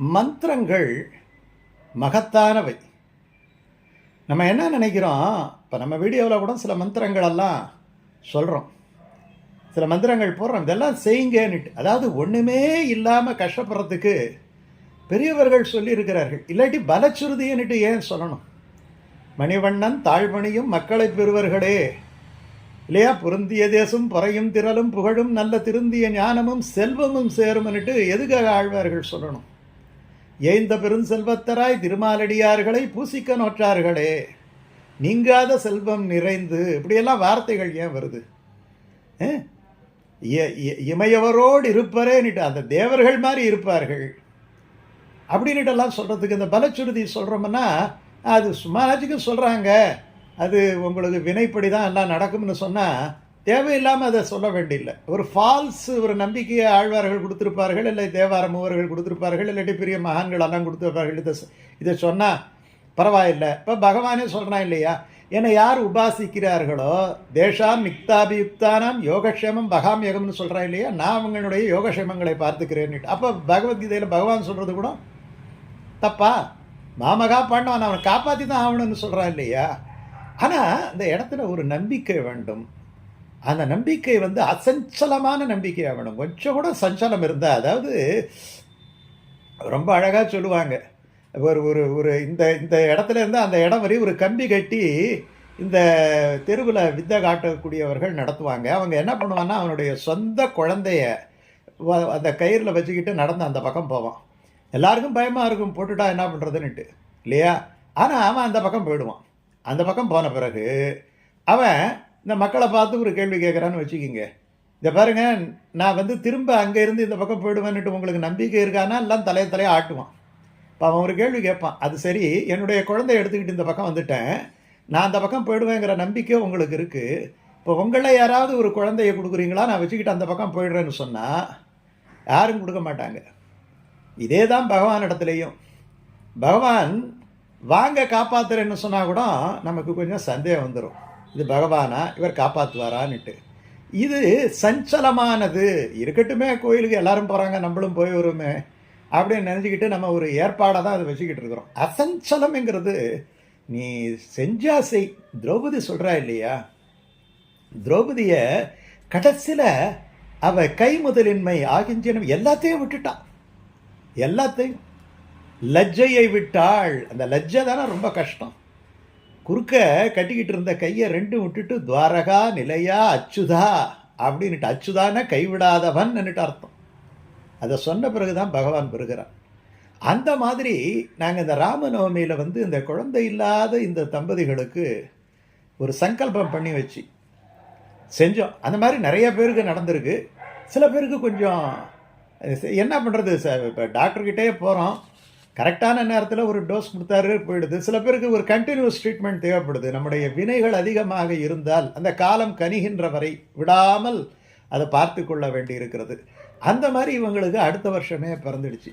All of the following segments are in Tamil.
மந்திரங்கள் மகத்தானவை. நம்ம என்ன நினைக்கிறோம்? இப்போ நம்ம வீடியோவில் கூட சில மந்திரங்களெல்லாம் சொல்கிறோம் சில மந்திரங்கள் போடுறோம். இதெல்லாம் செய்யுங்கன்னுட்டு. அதாவது ஒன்றுமே இல்லாமல் கஷ்டப்படுறதுக்கு பெரியவர்கள் சொல்லியிருக்கிறார்கள். இல்லாட்டி பலச்சுருதின்னுட்டு ஏன் சொல்லணும்? மணிவண்ணன் தாழ்மணியும் மக்களை பெறுவர்களே. இல்லையா? பொருந்திய தேசம் பொறையும் திரளும் புகழும் நல்ல திருந்திய ஞானமும் செல்வமும் சேரும்னுட்டு எதுக்காக ஆழ்வார்கள் சொல்லணும்? ஏய்ந்த பெருஞ்செல்வத்தராய் திருமாலடியார்களை பூசிக்க நோற்றார்களே. நீங்காத செல்வம் நிறைந்து இப்படியெல்லாம் வார்த்தைகள் ஏன் வருது? இ- இமையவரோடு இருப்பரேன்னுட்டு அந்த தேவர்கள் மாதிரி இருப்பார்கள். அப்படின்னுட்டெல்லாம் சொல்கிறதுக்கு இந்த பலச்சுருதி சொல்கிறோம்னா அது சும்மாச்சுக்கு சொல்கிறாங்க அது உங்களுக்கு வினைப்படி தான் எல்லாம் நடக்கும்னு சொன்னால் தேவையில்லாமல் அதை சொல்ல வேண்டியில்லை. ஒரு ஃபால்ஸ் ஒரு நம்பிக்கையை ஆழ்வார்கள் கொடுத்துருப்பார்கள் இல்லை தேவார மூவர்கள் கொடுத்துருப்பார்கள் இல்லாட்டி பெரிய மகான்கள் எல்லாம் கொடுத்துருப்பார்கள் இதை இதை சொன்னால் பரவாயில்லை. இப்போ பகவானே சொல்கிறான் இல்லையா? என்னை யார் உபாசிக்கிறார்களோ தேஷாம் மிக்தாபியுக்தானாம் யோகக்ஷேமம் பகாம் யோகம்னு சொல்கிறான் இல்லையா? நான் அவங்களுடைய யோகக்ஷேமங்களை பார்த்துக்கிறேன்னுட்டு. அப்போ பகவத்கீதையில் பகவான் சொல்கிறது கூட தப்பா? மாமகா பண்ணவன் அவனை காப்பாற்றி தான் ஆகணும்னு சொல்கிறான் இல்லையா? ஆனால் அந்த இடத்துல ஒரு நம்பிக்கை வேண்டும். அந்த நம்பிக்கை வந்து அசஞ்சலமான நம்பிக்கை ஆகணும். கொஞ்சம் கூட சஞ்சலம் இருந்தால் அதாவது ரொம்ப அழகாக சொல்லுவாங்க. ஒரு ஒரு ஒரு இந்த இந்த இடத்துல இருந்து அந்த இடம் வரை ஒரு கம்பி கட்டி இந்த தெருவில் வித்தை காட்டக்கூடியவர்கள் நடத்துவாங்க. அவங்க என்ன பண்ணுவான்னா அவனுடைய சொந்த குழந்தைய அந்த கயிறில் வச்சுக்கிட்டு நடந்து அந்த பக்கம் போவான். எல்லாருக்கும் பயமாக இருக்கும் போட்டுட்டா என்ன பண்ணுறதுன்னுட்டு இல்லையா? ஆனால் அவன் அந்த பக்கம் போயிடுவான். அந்த பக்கம் போன பிறகு அவன் இந்த மக்களை பார்த்து ஒரு கேள்வி கேட்குறான்னு வச்சுக்கிங்க. இதை பாருங்க நான் வந்து திரும்ப அங்கே இருந்து இந்த பக்கம் போயிடுவேன்னுட்டு உங்களுக்கு நம்பிக்கை இருக்கானா? எல்லாம் தலைய தலையை ஆட்டுவான். இப்போ அவன் ஒரு கேள்வி கேட்பான். அது சரி என்னுடைய குழந்தைய எடுத்துக்கிட்டு இந்த பக்கம் வந்துட்டேன். நான் அந்த பக்கம் போயிடுவேங்கிற நம்பிக்கை உங்களுக்கு இருக்குது இப்போ உங்களை யாராவது ஒரு குழந்தைய கொடுக்குறீங்களா? நான் வச்சுக்கிட்டு அந்த பக்கம் போயிடுறேன்னு சொன்னால் யாரும் கொடுக்க மாட்டாங்க. இதே தான் பகவான் இடத்துலையும் பகவான் வாங்க காப்பாத்துறேன்னு சொன்னால் கூட நமக்கு கொஞ்சம் சந்தேகம் வந்துடும் இது பகவானா இவர் காப்பாற்றுவாரான்னுட்டு இது சஞ்சலமானது. இருக்கட்டுமே கோயிலுக்கு எல்லாரும் போகிறாங்க நம்மளும் போய் வருமே அப்படின்னு நினச்சிக்கிட்டு நம்ம ஒரு ஏற்பாடாக தான் அதை வச்சுக்கிட்டு இருக்கிறோம். அசஞ்சலம்ங்கிறது நீ செஞ்சா செய். திரௌபதி சொல்கிறா இல்லையா? திரௌபதியை கடைசியில் அவ கை முதலின்மை ஆகிஞ்சனும் எல்லாத்தையும் விட்டுட்டான். எல்லாத்தையும். லஜ்ஜையை விட்டாள். அந்த லஜ்ஜை தானே ரொம்ப கஷ்டம். குறுக்க கட்டிக்கிட்டு இருந்த கையை ரெண்டும் விட்டுட்டு துவாரகா நிலையா அச்சுதா? அப்படின்னுட்டு அச்சுதான கைவிடாதவன் அர்த்தம். அதை சொன்ன பிறகு தான் பகவான் பெறுகிறான் அந்த மாதிரி நாங்கள் இந்த ராமநவமியில் வந்து இந்த குழந்தை இல்லாத இந்த தம்பதிகளுக்கு ஒரு சங்கல்பம் பண்ணி வச்சு செஞ்சோம். அந்த மாதிரி நிறைய பேருக்கு நடந்திருக்கு. சில பேருக்கு கொஞ்சம் என்ன பண்ணுறது சார் இப்போ டாக்டர்கிட்டே போகிறோம் கரெக்டான நேரத்தில் ஒரு டோஸ் கொடுத்தாரு போயிடுது. சில பேருக்கு ஒரு கண்டினியூஸ் ட்ரீட்மெண்ட் தேவைப்படுது. நம்முடைய வினைகள் அதிகமாக இருந்தால் அந்த காலம் கனிகின்ற வரை விடாமல் அதை பார்த்து கொள்ள வேண்டி இருக்கிறது அந்த மாதிரி இவங்களுக்கு அடுத்த வருஷமே பிறந்துடுச்சு.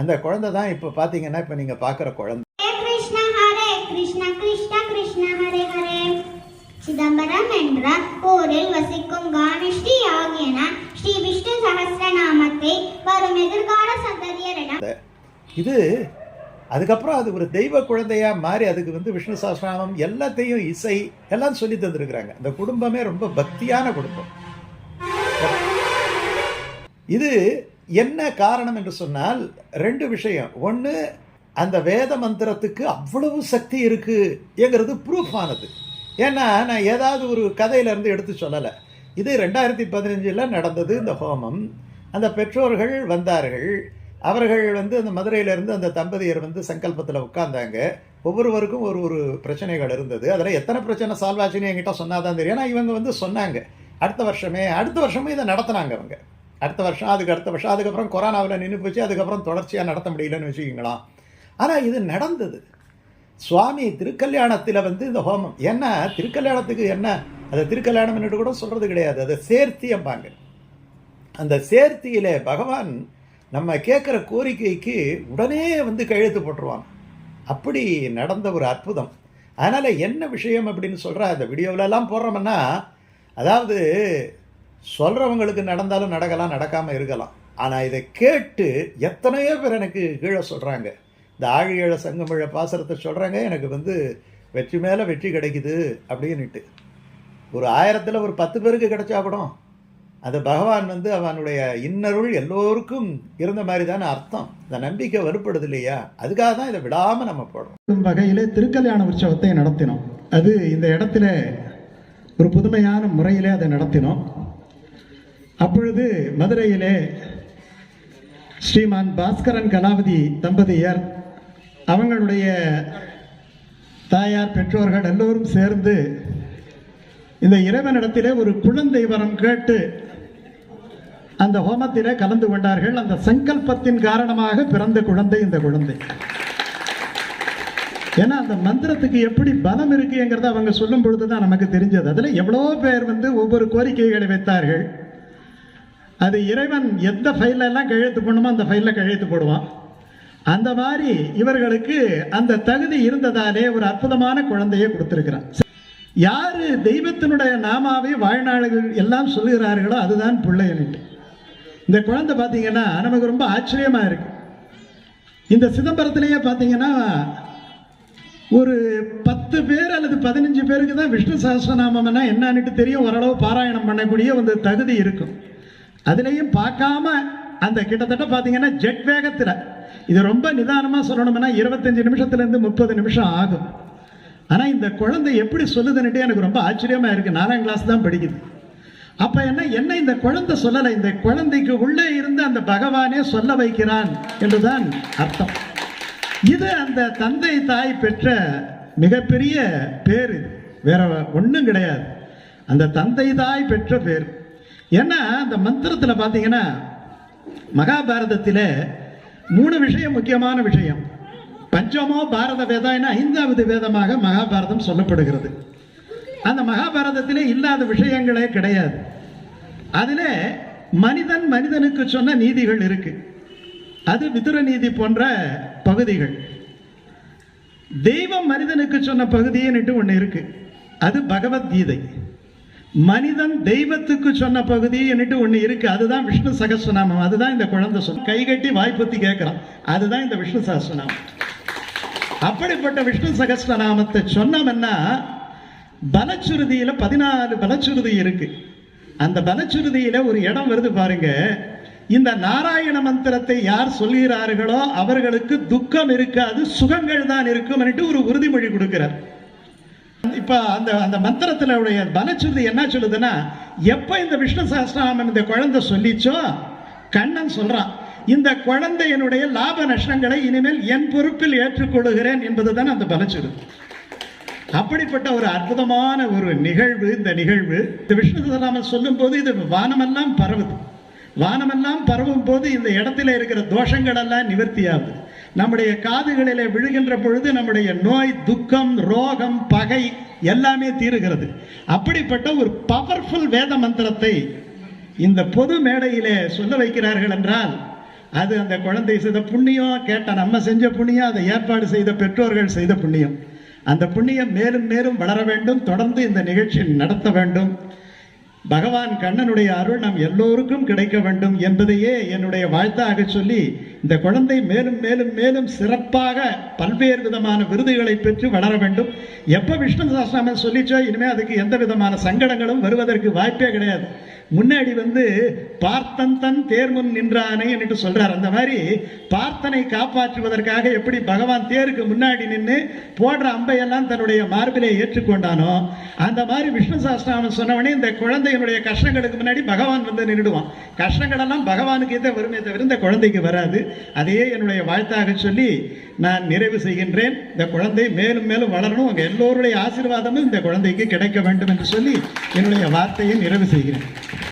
அந்த குழந்தை தான் இப்போ பார்த்தீங்கன்னா இப்போ நீங்கள் பார்க்குற குழந்தை. சிதம்பரம் என்ற ஊரில் வசிக்கும் கானஸ்ரீ ஆகியன ஸ்ரீ விஷ்ணு சகஸ்ரநாமத்தை வரும் எதிர்கால சந்ததியரிடம் இது அதுக்கப்புறம் அது ஒரு தெய்வ குழந்தையாக மாறி அதுக்கு வந்து விஷ்ணு சாஸ்திராமம் எல்லாத்தையும் இசை எல்லாம் சொல்லி தந்துருக்குறாங்க. அந்த குடும்பமே ரொம்ப பக்தியான குடும்பம். இது என்ன காரணம் என்று சொன்னால் ரெண்டு விஷயம். ஒன்று அந்த வேத மந்திரத்துக்கு அவ்வளவு சக்தி இருக்குங்கிறது ப்ரூஃப் ஆனது. ஏன்னா நான் ஏதாவது ஒரு கதையிலேருந்து எடுத்து சொல்லலை. இது ரெண்டாயிரத்தி பதினஞ்சில் நடந்தது இந்த ஹோமம். அந்த பெற்றோர்கள் வந்தார்கள். அவர்கள் வந்து அந்த மதுரையிலேருந்து அந்த தம்பதியர் வந்து சங்கல்பத்தில் உட்கார்ந்தாங்க. ஒவ்வொருவருக்கும் ஒரு ஒரு பிரச்சனைகள் இருந்தது. அதில் எத்தனை பிரச்சனை சால்வ் ஆச்சுன்னு என்கிட்ட சொன்னாதான் தெரியும். ஏன்னா இவங்க வந்து சொன்னாங்க. அடுத்த வருஷமே அடுத்த வருஷமே இதை நடத்தினாங்க அவங்க. அடுத்த வருஷம் அதுக்கு அடுத்த வருஷம் அதுக்கப்புறம் கொரோனாவில் நின்று போச்சு அதுக்கப்புறம் தொடர்ச்சியாக நடத்த முடியலன்னு வச்சுக்கிங்களா ஆனால் இது நடந்தது. சுவாமி திருக்கல்யாணத்தில் வந்து இந்த ஹோமம். ஏன்னா திருக்கல்யாணத்துக்கு என்ன? அதை திருக்கல்யாணம்னுட்டு கூட சொல்கிறது கிடையாது. அதை சேர்த்தியம்பாங்க அந்த சேர்த்தியிலே பகவான் நம்ம கேட்குற கோரிக்கைக்கு உடனே வந்து கையெழுத்து போட்டுருவான். அப்படி நடந்த ஒரு அற்புதம். அதனால் என்ன விஷயம் அப்படின்னு சொல்கிற அந்த வீடியோவிலலாம் போடுறோம்னா அதாவது சொல்கிறவங்களுக்கு நடந்தாலும் நடக்கலாம் நடக்காமல் இருக்கலாம். ஆனால் இதை கேட்டு எத்தனையோ பேர் எனக்கு கீழே சொல்கிறாங்க இந்த ஆழியழ சங்கமிழ பாசரத்தை சொல்கிறாங்க எனக்கு வந்து வெற்றி மேலே வெற்றி கிடைக்குது அப்படின்னுட்டு. ஒரு ஆயிரத்தில் ஒரு பத்து பேருக்கு கிடைச்சா கூட அது பகவான் வந்து அவனுடைய இன்னருள் எல்லோருக்கும் இருந்த மாதிரி தானே அர்த்தம். இந்த நம்பிக்கை வலுப்படுது இல்லையா? அதுக்காக தான் இதை விடாமல் நம்ம போடுறோம் வகையிலே திருக்கல்யாண உற்சவத்தை நடத்தினோம். அது இந்த இடத்துல ஒரு புதுமையான முறையிலே அதை நடத்தினோம். அப்பொழுது மதுரையிலே ஸ்ரீமான் பாஸ்கரன் கலாவதி தம்பதியர் அவங்களுடைய தாயார் பெற்றோர்கள் எல்லோரும் சேர்ந்து இந்த இறைவனிடத்திலே ஒரு குழந்தை வரம் கேட்டு அந்த ஹோமத்திலே கலந்து கொண்டார்கள். அந்த சங்கல்பத்தின் காரணமாக பிறந்த குழந்தை இந்த குழந்தை. ஏன்னா அந்த மந்திரத்துக்கு எப்படி பலம் இருக்குங்கிறத அவங்க சொல்லும் பொழுது தான் நமக்கு தெரிஞ்சது. அதில் எவ்வளோ பேர் வந்து ஒவ்வொரு கோரிக்கைகளை வைத்தார்கள். அது இறைவன் எந்த ஃபைலெல்லாம் கையெழுத்து பண்ணுமோ அந்த ஃபைலில் கையெழுத்து போடுவான். அந்த மாதிரி இவர்களுக்கு அந்த தகுதி இருந்ததாலே ஒரு அற்புதமான குழந்தையை கொடுத்துருக்கிறான். யாரு தெய்வத்தினுடைய நாமாவை வாழ்நாள்கள் எல்லாம் சொல்லுகிறார்களோ அதுதான் பிள்ளையனிட்டு. இந்த குழந்தை பார்த்தீங்கன்னா நமக்கு ரொம்ப ஆச்சரியமாக இருக்கு. இந்த சிதம்பரத்திலேயே பார்த்தீங்கன்னா ஒரு பத்து பேர் அல்லது பதினஞ்சு பேருக்கு தான் விஷ்ணு சஹஸ்ரநாமம்னா என்னன்னுட்டு தெரியும். ஓரளவு பாராயணம் பண்ணக்கூடிய அந்த தகுதி இருக்கும். அதுலேயும் பார்க்காம அந்த கிட்டத்தட்ட பார்த்தீங்கன்னா ஜெட் வேகத்தில் இது ரொம்ப நிதானமாக சொல்லணும்னா இருபத்தஞ்சு நிமிஷத்துலேருந்து முப்பது நிமிஷம் ஆகும். ஆனால் இந்த குழந்தை எப்படி சொல்லுதுன்னுட்டு எனக்கு ரொம்ப ஆச்சரியமாக இருக்குது நாலாம் கிளாஸ் தான் படிக்குது. அப்போ என்ன என்ன இந்த குழந்தை சொல்லலை? இந்த குழந்தைக்கு உள்ளே இருந்து அந்த பகவானே சொல்ல வைக்கிறான் என்றுதான் அர்த்தம். இது அந்த தந்தை தாய் பெற்ற மிகப்பெரிய பேர் இது. வேற ஒன்றும் கிடையாது. அந்த தந்தை தாய் பெற்ற பேர். ஏன்னா அந்த மந்திரத்தில் பார்த்தீங்கன்னா மகாபாரதத்தில் மூணு விஷயம் முக்கியமான விஷயம். பஞ்சமோ பாரத வேதம் ஐந்தாவது வேதமாக மகாபாரதம் சொல்லப்படுகிறது. அந்த மகாபாரதத்திலே இல்லாத விஷயங்களே கிடையாது. அதில் மனிதன் மனிதனுக்கு சொன்ன நீதிகள் இருக்கு. அது விதுர நீதி போன்ற பகுதிகள். தெய்வம் மனிதனுக்கு சொன்ன பகுதின்னுட்டு ஒன்று இருக்கு. அது பகவத்கீதை. மனிதன் தெய்வத்துக்கு சொன்ன பகுதி என்னட்டு ஒன்று இருக்கு. அதுதான் விஷ்ணு சகஸ்ரநாமம். அதுதான் இந்த குழந்தை சொல் கைகட்டி வாய்ப்புத்தி கேட்கிறான் அதுதான் இந்த விஷ்ணு சகஸ்ரநாமம். அப்படிப்பட்ட விஷ்ணு சகஸ்ரநாமத்தை சொன்னோம்னா பலச்சுருதியில பதினாலு பலச்சுருதி இருக்கு. அந்த பலச்சுருதியில ஒரு இடம் வருது பாருங்க. இந்த நாராயண மந்திரத்தை யார் சொல்கிறார்களோ அவர்களுக்கு துக்கம் இருக்காது சுகங்கள் தான் இருக்கும் ஒரு உறுதிமொழி கொடுக்கிறார். இப்ப அந்த அந்த மந்திரத்துல உடைய பலச்சுருதி என்ன சொல்லுதுன்னா எப்ப இந்த விஷ்ணு சஹஸ்ரநாமம் இந்த குழந்தை சொல்லிச்சோ கண்ணன் சொல்றான் இந்த குழந்தையினுடைய லாப நஷ்டங்களை இனிமேல் என் பொறுப்பில் ஏற்றுக்கொள்கிறேன் என்பதுதான் அந்த பலச்சுருதி அப்படிப்பட்ட ஒரு அற்புதமான ஒரு நிகழ்வு இந்த நிகழ்வு இந்த விஷ்ணு சஹஸ்ரநாமம் சொல்லும் போது இது வானமெல்லாம் பரவுது. வானமெல்லாம் பரவும் போது இந்த இடத்துல இருக்கிற தோஷங்கள் எல்லாம் நிவர்த்தியாகுது. நம்முடைய காதுகளிலே விழுகின்ற பொழுது நம்முடைய நோய் துக்கம் ரோகம் பகை எல்லாமே தீருகிறது. அப்படிப்பட்ட ஒரு பவர்ஃபுல் வேத மந்திரத்தை இந்த பொது மேடையிலே சொல்ல வைக்கிறார்கள் என்றால் அது அந்த குழந்தை செய்த புண்ணியம் கேட்ட நம்ம செஞ்ச புண்ணியம் அதை ஏற்பாடு செய்த பெற்றோர்கள் செய்த புண்ணியம். அந்த புண்ணியம் மேலும் மேலும் வளர வேண்டும் தொடர்ந்து இந்த நிகழ்ச்சி நடத்த வேண்டும். பகவான் கண்ணனுடைய அருள் நம் எல்லோருக்கும் கிடைக்க வேண்டும் என்பதையே என்னுடைய வாழ்த்தாக சொல்லி இந்த குழந்தை மேலும் மேலும் மேலும் சிறப்பாக பல்வேறு விதமான விருதுகளை பெற்று வளர வேண்டும். எப்போ விஷ்ணு சாஸ்திராமன் சொல்லிச்சோ இனிமேல் அதுக்கு எந்த விதமான சங்கடங்களும் வருவதற்கு வாய்ப்பே கிடையாது. முன்னாடி வந்து பார்த்தன் தன் தேர்முன் நின்றானே என்று சொல்றார். அந்த மாதிரி பார்த்தனை காப்பாற்றுவதற்காக எப்படி பகவான் தேருக்கு முன்னாடி நின்று போடுற அம்பையெல்லாம் தன்னுடைய மார்பிலே ஏற்றுக்கொண்டானோ அந்த மாதிரி விஷ்ணு சாஸ்திராமன் சொன்னவனே இந்த குழந்தையினுடைய கஷ்டங்களுக்கு முன்னாடி பகவான் வந்து நின்றுடுவான் கஷ்டங்களெல்லாம் பகவானுக்கு தான் வருமே தவிர இந்த குழந்தைக்கு வராது. அதையே என்னுடைய வாழ்த்தாக சொல்லி நான் நிறைவு செய்கின்றேன். இந்த குழந்தை மேலும் மேலும் வளரணும். உங்கள் எல்லோருடைய ஆசீர்வாதமும் இந்த குழந்தைக்கு கிடைக்க வேண்டும் என்று சொல்லி என்னுடைய வார்த்தையை நிறைவு செய்கிறேன்.